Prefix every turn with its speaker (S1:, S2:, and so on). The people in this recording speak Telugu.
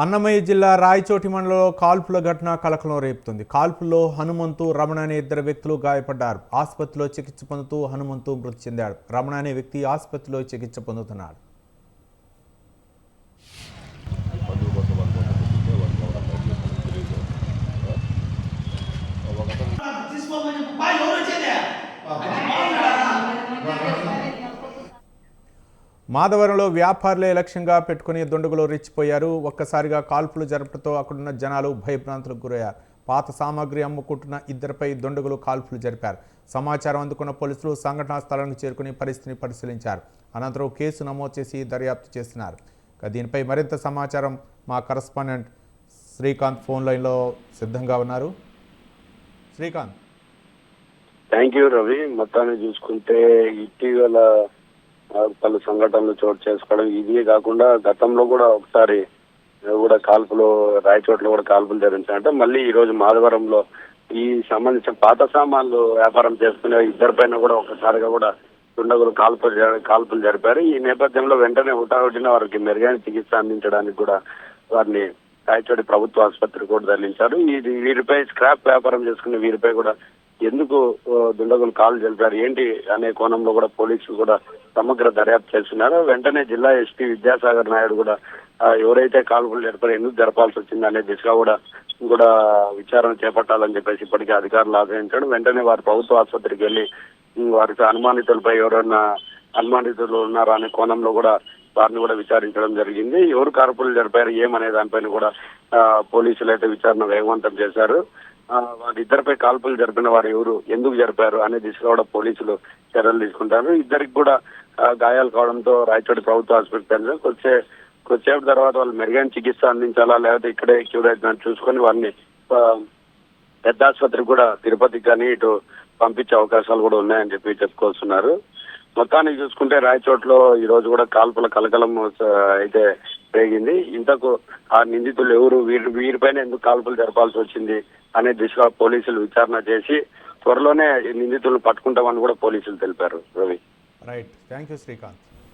S1: అన్నమయ్య జిల్లా రాయచోటి మండలంలో కాల్పుల ఘటన కలకలం రేపుతుంది. కాల్పుల్లో హనుమంతు రమణ అనే ఇద్దరు వ్యక్తులు గాయపడ్డారు. ఆసుపత్రిలో చికిత్స పొందుతూ హనుమంతు మృతి చెందాడు. రమణ అనే వ్యక్తి ఆసుపత్రిలో చికిత్స పొందుతున్నాడు.
S2: తీసుకోమని బాయ్ ఎవరు వచ్చేదే
S1: మాధవరంలో వ్యాపారులే లక్ష్యంగా పెట్టుకుని దుండగులు రెచ్చిపోయారు. ఒక్కసారిగా కాల్పులు జరపడంతో అక్కడున్న జనాలు భయభ్రాంతులకు గురయ్యారు. పాత సామాగ్రి అమ్ముకుంటున్న ఇద్దరిపై దుండగులు కాల్పులు జరిపారు. సమాచారం అందుకున్న పోలీసులు సంఘటనా స్థలానికి చేరుకుని పరిస్థితిని పరిశీలించారు. అనంతరం కేసు నమోదు చేసి దర్యాప్తు చేస్తున్నారు. దీనిపై మరింత సమాచారం మా కరస్పాండెంట్ శ్రీకాంత్ ఫోన్ లైన్లో సిద్ధంగా ఉన్నారు. శ్రీకాంత్.
S3: Thank you Ravi. మొత్తాన్ని చూసుకుంటే ఇటీవల పలు సంఘటనలు చోటు చేసుకోవడం ఇదే కాకుండా గతంలో కూడా ఒకసారి కూడా కాల్పులు రాయచోట్ల కూడా కాల్పులు జరిగించారంటే మళ్ళీ ఈ రోజు మాధవరంలో ఈ సంబంధించిన పాత సామాన్లు వ్యాపారం చేసుకునే ఇద్దరి పైన కూడా ఒకసారిగా కూడా దుండగులు కాల్పులు కాల్పులు జరిపారు. ఈ నేపథ్యంలో వెంటనే హుటాహుటిన వారికి మెరుగైన చికిత్స అందించడానికి కూడా వారిని రాయచోటి ప్రభుత్వ ఆసుపత్రికి కూడా తరలించారు. ఇది వీరిపై స్క్రాప్ వ్యాపారం చేసుకునే వీరిపై కూడా ఎందుకు దుండగులు కాల్ జరిపారు ఏంటి అనే కోణంలో కూడా పోలీసులు కూడా సమగ్ర దర్యాప్తు చేస్తున్నారు. వెంటనే జిల్లా ఎస్పీ విద్యాసాగర్ నాయుడు కూడా ఎవరైతే కాల్పులు జరిపారో ఎందుకు జరపాల్సి వచ్చింది అనే దిశగా కూడా కూడా విచారణ చేపట్టాలని చెప్పేసి ఇప్పటికే అధికారులు ఆశ్రయించాడు వెంటనే వారు ప్రభుత్వ ఆసుపత్రికి వెళ్ళి వారికి అనుమానితులపై ఎవరైనా అనుమానితులు ఉన్నారా అనే కోణంలో కూడా వారిని కూడా విచారించడం జరిగింది. ఎవరు కాల్పులు జరిపారు ఏమనే దానిపైన కూడా పోలీసులు అయితే విచారణ వేగవంతం చేశారు. వారిద్దరిపై కాల్పులు జరిపిన వారు ఎవరు ఎందుకు జరిపారు అనే దిశగా కూడా పోలీసులు చర్యలు తీసుకుంటారు. ఇద్దరికి కూడా గాయాలు కావడంతో రాయచోటి ప్రభుత్వ ఆసుపత్రి వచ్చే కొద్దిసేపు తర్వాత వాళ్ళు మెరుగైన చికిత్స అందించాలా లేకపోతే ఇక్కడే క్యూర్ అవుతుందని చూసుకొని వారిని పెద్ద ఆసుపత్రికి కూడా తిరుపతికి కానీ ఇటు పంపించే అవకాశాలు కూడా ఉన్నాయని చెప్పి చెప్పుకొస్తున్నారు. మొత్తానికి చూసుకుంటే రాయచోట్లో ఈ రోజు కూడా కాల్పుల కలకలం అయితే రేగింది ఇంతకు ఆ నిందితులు ఎవరు? వీరి వీరిపైన ఎందుకు కాల్పులు జరపాల్సి వచ్చింది అనే దిశగా పోలీసులు విచారణ చేసి త్వరలోనే నిందితులను పట్టుకుంటామని కూడా పోలీసులు తెలిపారు. Ravi.
S1: Right thank you Srikanth